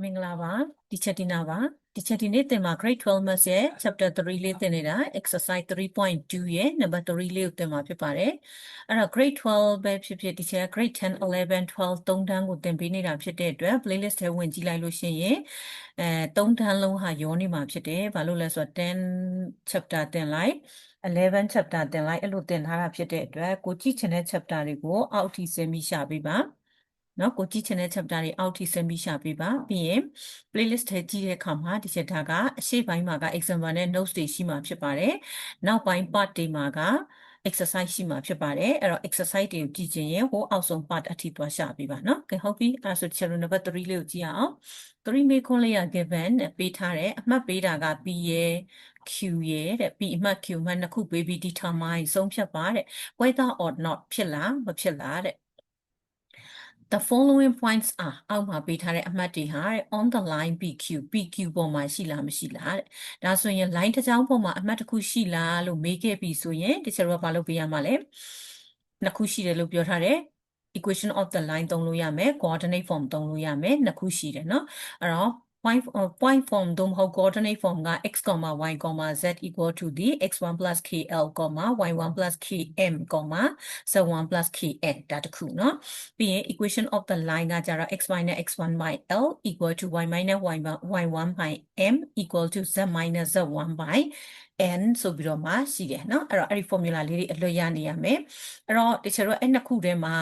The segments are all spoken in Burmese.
မင်္ဂလာပါဒီချက်ဒီနာပါဒီချက်ဒီနေ့သင်မှာ grade 12 maths ရဲ့ chapter 3လေးသင်နေတာ exercise 3.2ရဲ့ number 3လေးကိုသင်မှာဖြစ်ပါတယ်အဲ့တော့ grade 12ပဲဖြစ်ဖြစ်ဒီချက်က grade 10 11 12သုံးတန်းကိုသင်ပေးနေတာဖြစ်တဲ့အတွက် playlist ထဲဝင်ကြည့်လိုက်လို့ရှိရင်အဲသုံးတန်းလုံးဟာရောနေမှာဖြစ်တယ်ဘာလို့လဲဆိုတော့10 chapter သင်လိုက်11 chapter သင်လိုက်အဲ့လိုသင်ထားတာဖြစ်တဲ့အတွက်ကိုကြည့်ချင်တဲ့ chapter တွေကိုအောက်ထိဆင်းပြီးရှာပေးပါ နော်ကိုကြည့်ချင်တဲ့ chapter တွေအောက်ထိဆက်ပြီးရှာပေးပါပြီးရင် playlist ထဲကြည့်တဲ့အခါမှာဒီချက်တာကအရှေ့ပိုင်းမှာက example နဲ့ notes တွေရှိမှာဖြစ်ပါတယ်နောက်ပိုင်း part တွေမှာက exercise ရှိမှာဖြစ်ပါတယ်အဲ့တော့ exercise တွေကိုကြည့်ချင်ရင်ဟိုအောက်ဆုံး part အထိသွားရှာပေးပါနော်ကဲဟုတ်ပြီအဲ့ဆို chapter number 3လေးကိုကြည့်အောင်3မေခွန်းလေးရ given နဲ့ပေးထားတယ်အမှတ်ပေးတာက P ရဲ့ Q ရဲ့တဲ့ P အမှတ် Q အမှတ်နှစ်ခုပေးပြီး determine ဆုံးဖြတ်ပါတဲ့ whether or not ဖြစ်လားမဖြစ်လားတဲ့ The following points are အောက်မှာပေးထားတဲ့အမှတ်တွေဟာတဲ့ on the line PQ PQ ပေါ်မှာရှိလားမရှိလားတဲ့ဒါဆိုရင် line တစ်ကြောင်းပေါ်မှာအမှတ်တစ်ခုရှိလားလို့မေးခဲ့ပြီဆိုရင်တချို့ကဘာလုပ်ပေးရမှာလဲနှစ်ခုရှိတယ်လို့ပြောထားတယ် equation of the line သုံးလို့ရမယ် coordinate form သုံးလို့ရမယ်နှစ်ခုရှိတယ်เนาะအဲ့တော့ point uh, point form သို့မဟုတ် coordinate form က x, y, z equal to the x1 plus kl, y1 plus km, z1 plus kn ဒါတခုเนาะပြီးရင် equation of the line ကကြတော့ x minus x1 by l equal to y minus y1 by m equal to z minus z1 by n ဆိုပြီးတော့မှရှိတယ်เนาะအဲ့တော့အဲ့ဒီ formula လေးတွေအလွတ်ရနေရမယ်အဲ့တော့တချို့တော့အဲ့နှစ်ခုထဲမှာ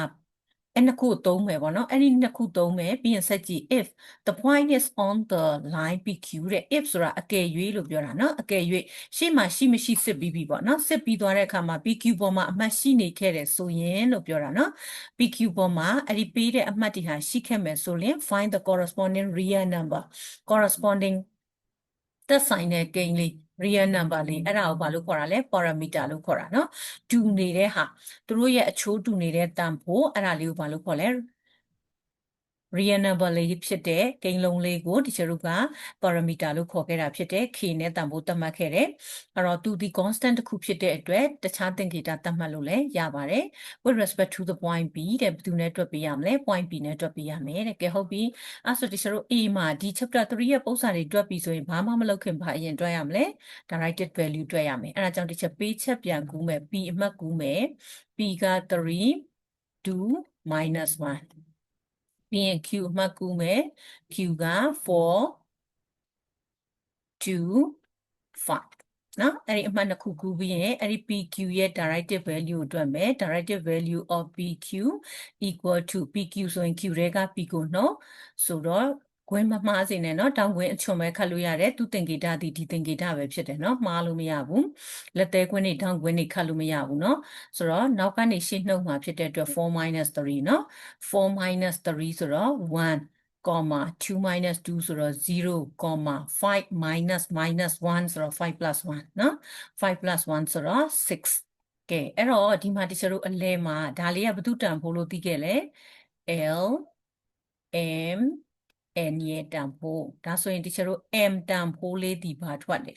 အဲ့နှစ်ခုသုံးမယ်ပေါ့နော်အဲ့ဒီနှစ်ခုသုံးမယ်ပြီးရင်ဆက်ကြည့် if the point is on the line pq တဲ့ if ဆိုတာအကယ်၍လို့ပြောတာနော်အကယ်၍ရှေ့မှာရှိမရှိစစ်ပြီးပြီပေါ့နော်စစ်ပြီးသွားတဲ့အခါမှာ pq ပေါ်မှာအမှတ်ရှိနေခဲ့တယ်ဆိုရင်လို့ပြောတာနော် pq ပေါ်မှာအဲ့ဒီပေးတဲ့အမှတ်တွေဟာရှိခဲ့မယ်ဆိုရင် find the corresponding real number corresponding သက်ဆိုင်တဲ့ကိန်းလေး real number လေးအဲ့ဒါကိုဘာလို့ခေါ်တာလဲ parameter လို့ခေါ်တာเนาะတူနေတဲ့ဟာသူတို့ရဲ့အချိုးတူနေတဲ့တန်ဖိုးအဲ့ဒါလေးကိုဘာလို့ခေါ်လဲ real number လေးဖြစ်တဲ့ကိန်းလုံးလေးကိုဒီချတို့က parameter လို့ခေါ်ခဲ့တာဖြစ်တဲ့ k နဲ့တန်ဖိုးသတ်မှတ်ခဲ့တယ်အဲ့တော့သူဒီ constant တစ်ခုဖြစ်တဲ့အတွက်တခြားသင်္ကေတသတ်မှတ်လို့လည်းရပါတယ် with respect to the point b တဲ့ဘယ်သူနဲ့တွက်ပေးရမလဲ point b နဲ့တွက်ပေးရမယ်တဲ့ကဲဟုတ်ပြီအဲ့ဆိုဒီချတို့ a မှာဒီ chapter 3ရဲ့ပုံစံတွေတွက်ပြီးဆိုရင်ဘာမှမလုပ်ခင်ဘာအရင်တွက်ရမလဲ directed value တွက်ရမယ်အဲ့ဒါကြောင့်ဒီချက်ပေးချက်ပြန်ကူးမယ် p အမှတ်ကူးမယ် p က3 2 1 ပြီးရင် Q အမှတ်ကူးမယ် Q က4 2 5နော်အဲ့ဒီအမှတ်နှစ်ခုကူးပြီးရင်အဲ့ဒီ PQ ရဲ့ directive value ကိုတွက်မယ် directive value of PQ equal to PQ ဆိုရင် Q တွေက P ကိုနှုတ်ဆိုတော့ ခွင်းမမှားစေနဲ့เนาะတောင်ခွင်းအချွန်ပဲခတ်လို့ရတယ်သူသင်္ကေတသည်ဒီသင်္ကေတပဲဖြစ်တယ်เนาะမှားလို့မရဘူးလက်သေးခွင်းတွေတောင်ခွင်းတွေခတ်လို့မရဘူးเนาะဆိုတော့နောက်ကနေရှေ့နှုတ်မှာဖြစ်တဲ့အတွက်4 3เนาะ4 3ဆိုတော့1 comma 2 minus 2ဆိုတော့0 comma 5 minus minus 1ဆိုတော့5 plus 1เนาะ5 plus 1ဆိုတော့6ကဲအဲ့တော့ဒီမှာတချို့တို့အလဲမှာဒါလေးကဘယ်သူတန်ဖို့လို့သိခဲ့လဲ L M n ရဲ့တန်ဖိုးဒါဆိုရင်တချို့တို့ m တန်ဖိုးလေးဒီဘာထွက်လဲ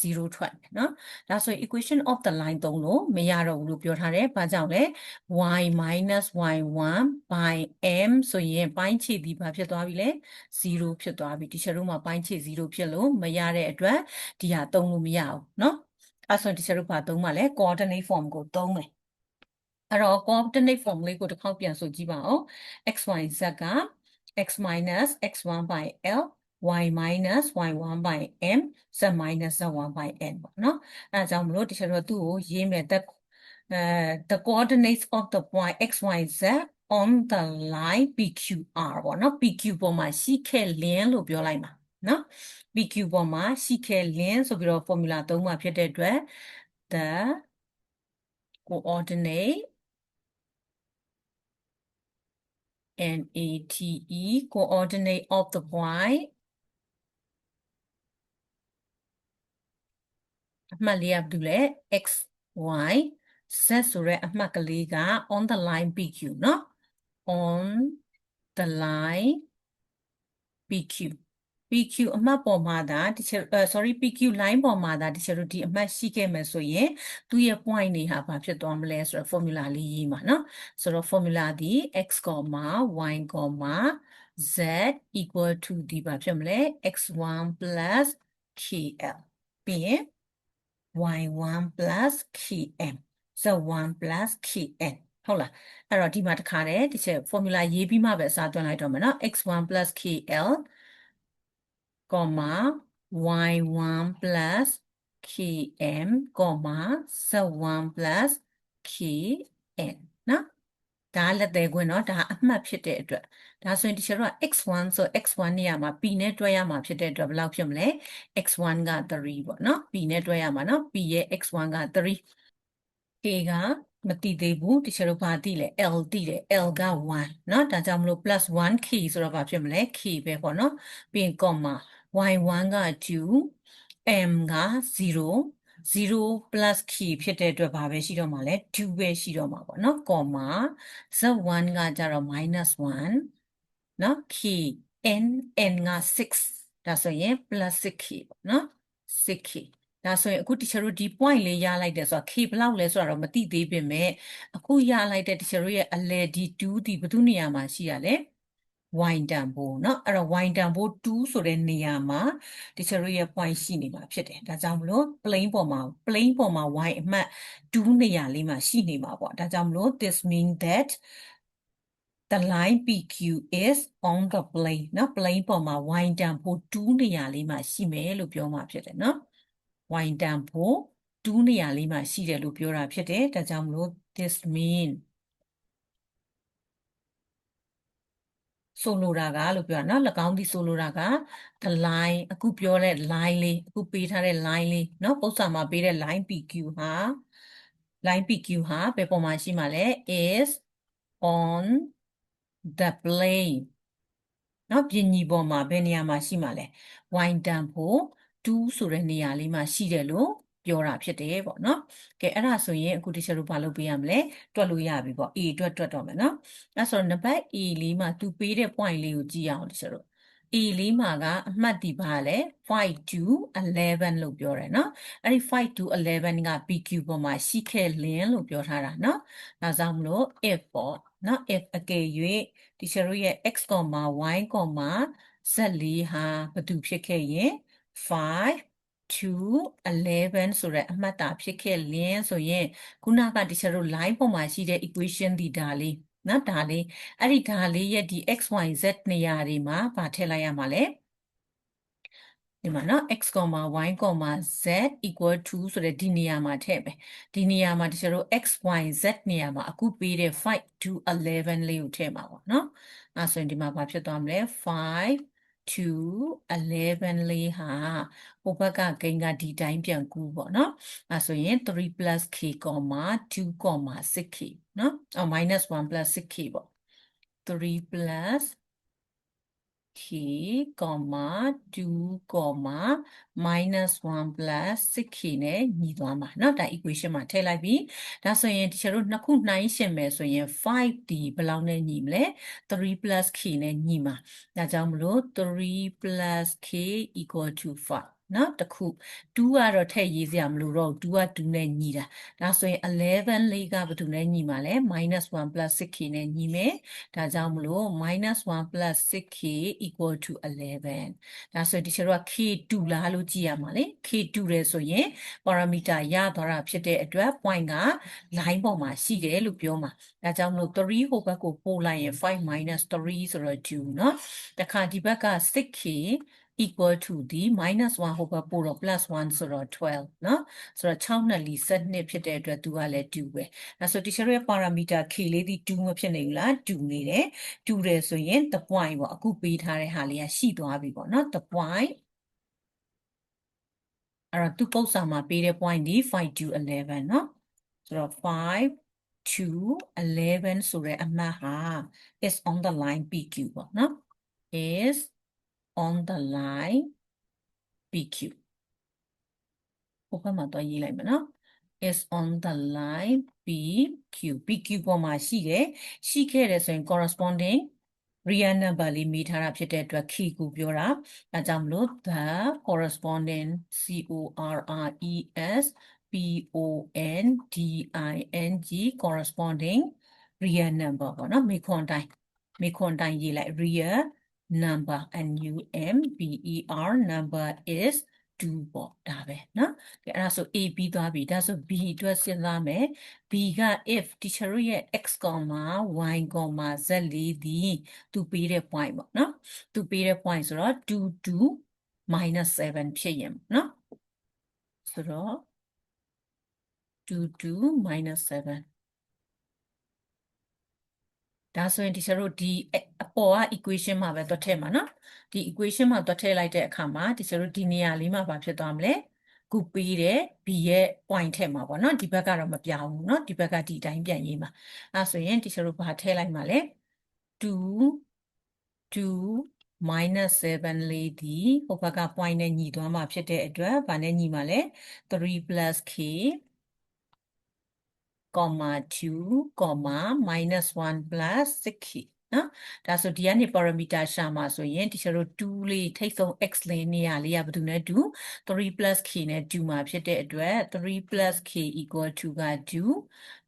0ထွက်တယ်เนาะဒါဆိုရင် equation of the line သုံးလို့မရတော့ဘူးလို့ပြောထားတယ်။ဘာကြောင့်လဲ y y1 by m ဆိုရင်ပိုင်းခြေဒီဘာဖြစ်သွားပြီလဲ0ဖြစ်သွားပြီဒီချက်တို့မှာပိုင်းခြေ0ဖြစ်လို့မရတဲ့အတွက်ဒီဟာသုံးလို့မရဘူးเนาะအဲ့ဆိုဒီချက်တို့ဘာသုံးမှလဲ coordinate form ကိုသုံးမယ်အဲ့တော့ coordinate form လေးကိုတစ်ခေါက်ပြန်ဆိုကြည့်ပါဦး x y z က x minus x1 by L y minus y1 by m z minus z1 by n ပေါ့နော်အဲဒါကြောင့်မလို့တချို့တော့သူ့ကိုရေးမယ် the uh, the coordinates of the point x y z on the line pqr ပေါ့နော် pq ပေါ်မှာရှိခဲ့လင်းလို့ပြောလိုက်ပါနော် pq ပေါ်မှာရှိခဲ့လင်းဆိုပြီးတော့ formula သုံးမှာဖြစ်တဲ့အတွက် the coordinate NATE coordinate of the point အမှတ်လေးကဘာလို့လဲ x y z ဆိုတဲ့အမှတ်ကလေးက on the line PQ เนาะ on the line PQ PQ အမှတ်ပေါ်မှာဒါတချို့ sorry PQ line ပေါ်မှာဒါတချို့တို့ဒီအမှတ်ရှိခဲ့မယ်ဆိုရင်သူ့ရဲ့ point တွေဟာဘာဖြစ်သွားမလဲဆိုတော့ formula လေးရေးမှာเนาะဆိုတော့ formula ဒီ x, y, z equal to ဒီပါဖြစ်မလဲ x1 plus kl ပြီးရင် y1 plus km z1 plus kn ဟုတ်လားအဲ့တော့ဒီမှာတစ်ခါတည်းဒီချက် formula ရေးပြီးမှပဲအစားသွင်းလိုက်တော့မယ်နော် x1 plus kl comma y1 plus km comma z1 plus kn နော်ဒါကလက်သေးခွင့်เนาะဒါအမှတ်ဖြစ်တဲ့အတွက်ဒါဆိုရင်ဒီချက်တော့ x1 ဆို x1 နေရာမှာ p နဲ့တွဲရမှာဖြစ်တဲ့အတွက်ဘယ်လောက်ဖြစ်မလဲ x1 က3ပေါ့เนาะ p နဲ့တွဲရမှာเนาะ p ရဲ့ x1 က3 k ကမတိသေးဘူးဒီချက်တော့ဘာတိလဲ l တိတယ် l က1เนาะဒါကြောင့်မလို့ plus 1 k ဆိုတော့ဘာဖြစ်မလဲ k ပဲပေါ့เนาะပြီးရင် comma y1 က2 m က0 0 plus key ဖြစ်တဲ့အတွက်ဘာပဲရှိတော့မှာလဲ2ပဲရှိတော့မှာပေါ့နော် comma z1 ကကြတော့ minus 1နော် key n n က6ဒါဆိုရင် plus 6 key ပေါ့နော်6 key ဒါဆိုရင်အခု teacher တို့ဒီ point လေးရလိုက်တယ်ဆိုတော့ k ဘယ်လောက်လဲဆိုတာတော့မသိသေးပေမဲ့အခုရလိုက်တဲ့ teacher တို့ရဲ့အလဲဒီ2ဒီဘယ်သူနေရာမှာရှိရလဲ y တန်ဖိုးเนาะအဲ့တော့ y တန်ဖိုး2ဆိုတဲ့နေရာမှာ teacher တို့ရဲ့ point ရှိနေမှာဖြစ်တယ်ဒါကြောင့်မလို့ plane ပေါ်မှာ plane ပေါ်မှာ y အမှတ်2နေရာလေးမှာရှိနေမှာပေါ့ဒါကြောင့်မလို့ this mean that the line PQ is on the plane เนาะ plane ပေါ်မှာ y တန်ဖိုး2နေရာလေးမှာရှိမယ်လို့ပြောမှာဖြစ်တယ်เนาะ y တန်ဖိုး2နေရာလေးမှာရှိတယ်လို့ပြောတာဖြစ်တယ်ဒါကြောင့်မလို့ this mean ဆိုလိုတာကလို့ပြောတာနော်၎င်းဒီဆိုလိုတာက the line အခုပြောတဲ့ line လေးအခုပေးထားတဲ့ line လေးနော်ပု္ပ္ပာမှာပေးတဲ့ line PQ ဟာ line PQ ဟာဘယ်ပေါ်မှာရှိမှာလဲ is on the plane နော်ပြင်ညီပေါ်မှာဘယ်နေရာမှာရှိမှာလဲ y တန်ဖို့2ဆိုတဲ့နေရာလေးမှာရှိတယ်လို့ ပြောတာဖြစ်တယ်ပေါ့နော်။ကဲအဲ့ဒါဆိုရင်အခုတချို့တို့ဘာလုပ်ပေးရမလဲ။တွက်လို့ရပြီပေါ့။ A အတွက်တွက်တော့မယ်နော်။အဲ့ဆိုတော့နံပါတ် A လေးမှာသူပေးတဲ့ point လေးကိုကြည့်အောင်တချို့တို့။ A လေးမှာကအမှတ်ဒီပါလဲ5 to 11လို့ပြောတယ်နော်။အဲ့ဒီ5 to 11က PQ ပေါ်မှာရှိခဲ့လင်းလို့ပြောထားတာနော်။ဒါကြောင့်မလို့ if ပေါ့နော် if အကယ်၍တချို့တို့ရဲ့ x, y, z လေးဟာဘာတူဖြစ်ခဲ့ရင်5 to 11ဆိုတဲ့အမှတ်တာဖြစ်ခဲ့လင်းဆိုရင်ခုနကတခြားတို့ line ပေါ်မှာရှိတဲ့ equation ဒီဒါလေးနော်ဒါလေးအဲ့ဒီဒါလေးရဲ့ဒီ x y z နေရာတွေမှာဗာထည့်လိုက်ရမှာလဲဒီမှာနော် x, y, z equal to ဆိုတဲ့ဒီနေရာမှာထည့်မယ်ဒီနေရာမှာတခြားတို့ x y z နေရာမှာအခုပေးတဲ့5 to 11လေးကိုထည့်မှာပေါ့နော်အဲဆိုရင်ဒီမှာဗာဖြစ်သွားမလဲ5 to 11လေးဟာဟိုဘက်ကဂိမ်းကဒီတိုင်းပြန်ကူးပေါ့နော်အဲဆိုရင်3 plus k, 2, 6k နော်အော် minus 1 plus 6k ပေါ့3 plus k, 2, minus 1 plus 6k နဲ့ညီသွားမှာเนาะဒါ equation မှာထည့်လိုက်ပြီဒါဆိုရင်တချို့တို့နှစ်ခုနှိုင်းရှင်မယ်ဆိုရင်5ဒီဘယ်လောက်နဲ့ညီမလဲ3 plus k နဲ့ညီမှာဒါကြောင့်မလို့3 plus k equal to 5 နော်တခု2ကတော့ထည့်ရေးစရာမလိုတော့2က2နဲ့ညီတာဒါဆိုရင်11လေးကဘယ်သူနဲ့ညီမှာလဲ -1 6k နဲ့ညီမယ်ဒါကြောင့်မလို့ -1 6k equal to 11ဒါဆိုရင်ဒီချက်တော့ k2 လားလို့ကြည့်ရမှာလေ k2 ရဲဆိုရင် parameter ရသွားတာဖြစ်တဲ့အတွက် point က line ပေါ်မှာရှိတယ်လို့ပြောမှာဒါကြောင့်မလို့3ဟိုဘက်ကိုပို့လိုက်ရင်5 3ဆိုတော့2เนาะတခါဒီဘက်က 6k equal to ဒီ -1 ဟိုဘက်ပို့တော့ +1 ဆိုတော့12เนาะဆိုတော့6နဲ့လီ12ဖြစ်တဲ့အတွက်သူကလည်း2ပဲအဲဆို teacher ရဲ့ parameter k လေးဒီ2မဖြစ်နိုင်ဘူးလား2နေတယ်2တယ်ဆိုရင် the point ပေါ့အခုပေးထားတဲ့ဟာလေးကရှိသွားပြီပေါ့เนาะ the point အဲ့တော့သူပု္ပ္ပာမှာပေးတဲ့ point ဒီ5 to 11เนาะဆိုတော့5 to 11ဆိုတဲ့အမှတ်ဟာ is on the line PQ ပေါ့เนาะ is on the line PQ ဟိုဘက်မှာတော့ရေးလိုက်မယ်နော် is on the line PQ PQ ပေါ်မှာရှိတယ်ရှိခဲ့တယ်ဆိုရင် corresponding real number လေးမိထားတာဖြစ်တဲ့အတွက် key ကိုပြောတာအဲကြောင့်မလို့ the corresponding C O R R E S P O N D I N G corresponding real number ပေါ့နော်မေခွန်တိုင်းမေခွန်တိုင်းရေးလိုက် real number n u m b e r number is 2ပေါ့ဒါပဲเนาะကဲအဲ့ဒါဆို a ပြီးသွားပြီဒါဆို b အတွက်စဉ်းစားမယ် b က if teacher တို့ရဲ့ x, y, z လေးဒီသူပေးတဲ့ point ပေါ့เนาะသူပေးတဲ့ point ဆိုတော့2 2 minus 7ဖြစ်ရင်เนาะဆိုတော့2 2 minus 7 ဒါဆိုရင် teacher တို့ဒီအပေါ်က equation မှာပဲတွက်ထည့်မှာနော်ဒီ equation မှာတွက်ထည့်လိုက်တဲ့အခါမှာ teacher တို့ဒီနေရာလေးမှာဘာဖြစ်သွားမလဲခုပေးတဲ့ b ရဲ့ point ထည့်မှာပေါ့နော်ဒီဘက်ကတော့မပြောင်းဘူးနော်ဒီဘက်ကဒီအတိုင်းပြန်ရေးမှာအဲဆိုရင် teacher တို့ဘာထည့်လိုက်မှာလဲ2 2 minus 7လေးဒီဟိုဘက်က point နဲ့ညီသွားမှာဖြစ်တဲ့အတွက်ဘာနဲ့ညီမှာလဲ3 plus k comma 2 comma minus 1 plus 6k နော်ဒါဆိုဒီကနေ parameter ရှာမှာဆိုရင်ဒီကျတို့2လေးထိတ်ဆုံး x လေးနေရာလေးကဘယ်သူနဲ့တူ3 plus k နဲ့တူမှာဖြစ်တဲ့အတွက်3 plus k equal to က2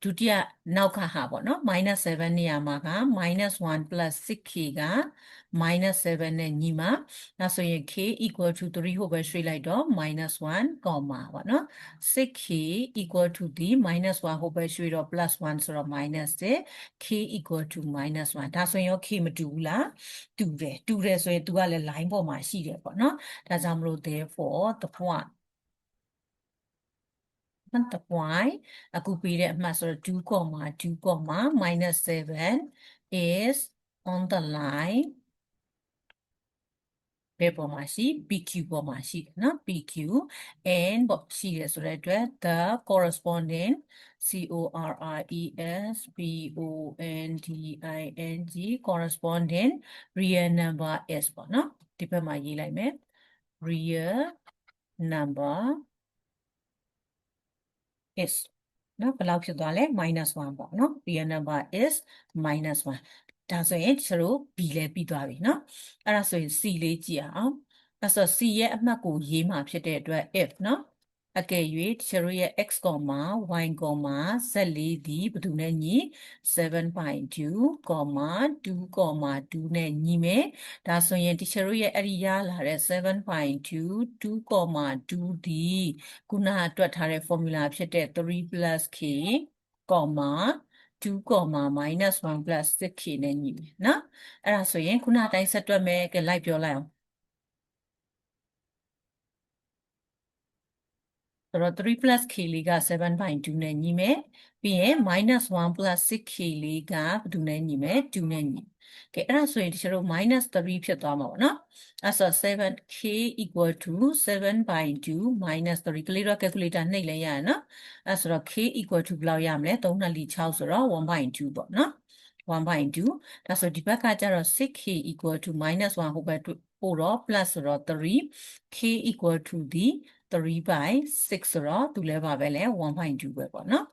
ဒုတိယနောက်ကဟာပေါ့နော် minus 7နေရာမှာက minus 1 plus 6k က minus 7နဲ့ညီမှာဒါဆိုရင် k equal to 3ဟိုပဲရွှေ့လိုက်တော့ minus 1 comma ပေါ့နော် 6k equal to ဒီ minus 1ဟိုပဲရွှေ့တော့ plus 1ဆိုတော့ minus 6 k equal to minus 1ဒါဆိုရင်ရော k မတူဘူးလားတူတယ်တူတယ်ဆိုရင် तू ကလည်း line ပေါ်မှာရှိတယ်ပေါ့နော်ဒါကြောင့်မလို့ therefore the point မှတ်တ point အခုပေးတဲ့အမှတ်ဆိုတော့2 2 minus 7 is on the line ဘယ်ပေါ်မှာရှိ PQ ပေါ်မှာရှိတယ်နော် PQ and ပေါ့ရှိတယ်ဆိုတဲ့အတွက် the corresponding C O R R E S P O N D I N G corresponding real number is ပေါ့နော်ဒီဘက်မှာရေးလိုက်မယ် real number is နော်ဘယ်လောက်ဖြစ်သွားလဲ -1 ပေါ့နော် real number is -1 ဒါဆိုရင်ကျတို့ b လည်းပြီးသွားပြီเนาะအဲ့ဒါဆိုရင် c လေးကြည့်အောင်အဲ့ဆို c ရဲ့အမှတ်ကိုရေးမှာဖြစ်တဲ့အတွက် if เนาะအကယ်၍ကျတို့ရဲ့ x, y, z လေးဒီဘယ်သူနဲ့ညီ7.2, 2, 2နဲ့ညီမယ်ဒါဆိုရင်တချို့တို့ရဲ့အဲ့ဒီရလာတဲ့7.2 2, 2ဒီခုနကတွက်ထားတဲ့ formula ဖြစ်တဲ့3 k 2 minus 1 plus 6k နဲ့ညီမယ်နော်အဲ့ဒါဆိုရင်ခုနအတိုင်းဆက်တွက်မယ်ကဲလိုက်ပြောလိုက်အောင်ဆိုတော့3 plus k လေးက7.2နဲ့ညီမယ်ပြီးရင် minus 1 plus 6k လေးကဘယ်သူနဲ့ညီမယ်2နဲ့ညီ ကဲအဲ့ဒါဆိုရင်ဒီကျတော့ minus 3ဖြစ်သွားမှာပေါ့နော်အဲ့ဆို 7k equal to 7/2 minus 3ကလေးတော့ calculator နှိပ်လဲရရနော်အဲ့ဆိုတော့ k equal to ဘယ်လောက်ရမလဲ3နဲ့6ဆိုတော့1/2ပေါ့နော်1/2ဒါဆိုဒီဘက်ကကျတော့ 6k equal to minus 1ဟိုဘက်ပို့တော့ plus ဆိုတော့ 3 k equal to ဒီ3 by 6ဆိုတော့သူလဲပါပဲလဲ1.2ပဲပေါ့နော်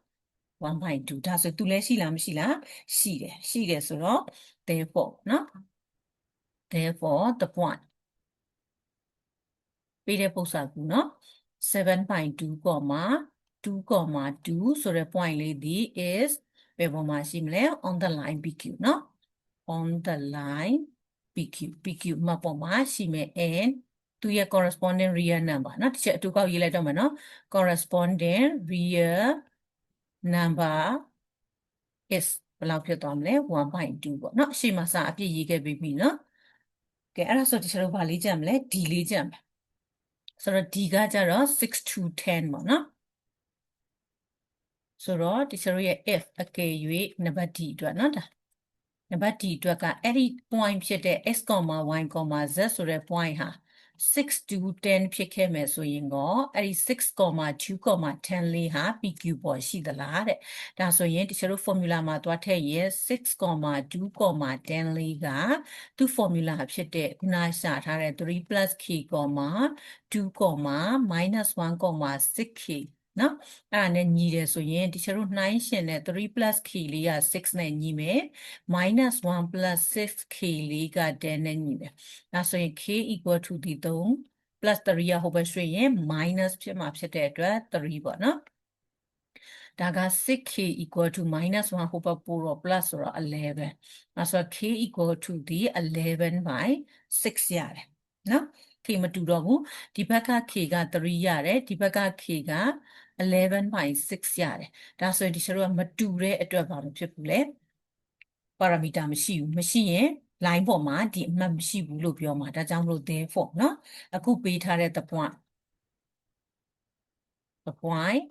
1.2ဒါဆိုသူလဲရှိလားမရှိလားရှိတယ်ရှိတယ်ဆိုတော့ therefore နော် therefore the point ပေးတဲ့ပု္ပ္ပာကူနော်7.2 2 2ဆိုတဲ့ point လေးဒီ is ဘယ်ပေါ်မှာရှိမလဲ on the line pq နော် on the line pq pq မှတ်ပေါ်မှာရှိမယ် and သူရဲ့ corresponding real number เนาะတစ်ချက်အတူကောက်ရေးလိုက်တော့မယ်เนาะ corresponding real number is ဘယ်လောက်ဖြစ်သွားမလဲ1.2ပေါ့เนาะအရှိမစာအပြည့်ရေးခဲ့ပြီးပြီเนาะကဲအဲ့ဒါဆိုတချို့တို့ဗာလေးကြံမလဲ d လေးကြံမယ်ဆိုတော့ d ကကြတော့6 to 10ပေါ့เนาะဆိုတော့တချို့ရဲ့ f အကယ်၍နံပါတ် d အတွက်เนาะဒါနံပါတ် d အတွက်ကအဲ့ဒီ point ဖြစ်တဲ့ x, y, z ဆိုတဲ့ point ဟာ 6 to 10ဖြစ်ခဲ့မယ်ဆိုရင်တော့အဲ့ဒီ6.2.10လေးဟာ PQ ပေါ်ရှိသလားတဲ့ဒါဆိုရင်တချို့တို့ formula မှာသွားထည့်ရင်6.2.10လေးကသူ့ formula ဖြစ်တဲ့ခုနရှာထားတဲ့3 k 2, minus 1.6k နော်အဲ့ဒါနဲ့ညီတယ်ဆိုရင်တချို့တို့နှိုင်းရှင်တဲ့3 plus k လေးက6နဲ့ညီမယ် minus 1 plus 6k လေးက10နဲ့ညီတယ်ဒါဆိုရင် k equal to ဒီ3 plus 3ရဟိုဘက်ရွှေ့ရင် minus ဖြစ်မှာဖြစ်တဲ့အတွက်3ပေါ့နော်ဒါက 6k equal to minus 1ဟိုဘက်ပို့တော့ plus ဆိုတော့11အဲဆိုတော့ k equal to ဒီ11 by 6ရတယ်နော် k မတူတော့ဘူးဒီဘက်က k က3ရတယ်ဒီဘက်က k က 11 by 6ရတယ်ဒါဆိုရင်ဒီချက်တော့မတူတဲ့အတွက်ဘာမဖြစ်ဘူးလဲပါရမီတာမရှိဘူးမရှိရင် line ပေါ်မှာဒီအမှတ်မရှိဘူးလို့ပြောမှာဒါကြောင့်မလို့ therefore เนาะအခုပေးထားတဲ့ the point the point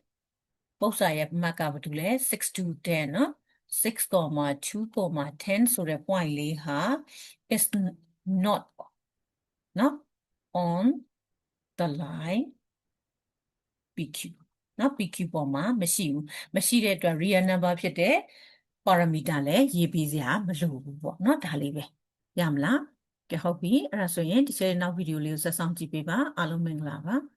ပု္ပ္ပာရဲ့အမှတ်ကဘာတူလဲ6 to 10เนาะ6.2.10ဆိုတဲ့ point လေးဟာ is not เนาะ on the line PQ နော် PQ ပေါ်မှာမရှိဘူးမရှိတဲ့အတွက် real number ဖြစ်တဲ့ parameter လည်းရေးပေးစရာမလိုဘူးပေါ့နော်ဒါလေးပဲရမလားကဲဟုတ်ပြီအဲ့ဒါဆိုရင်ဒီချိန်နောက်ဗီဒီယိုလေးကိုဆက်ဆောင်ကြည့်ပေးပါအားလုံးမင်္ဂလာပါ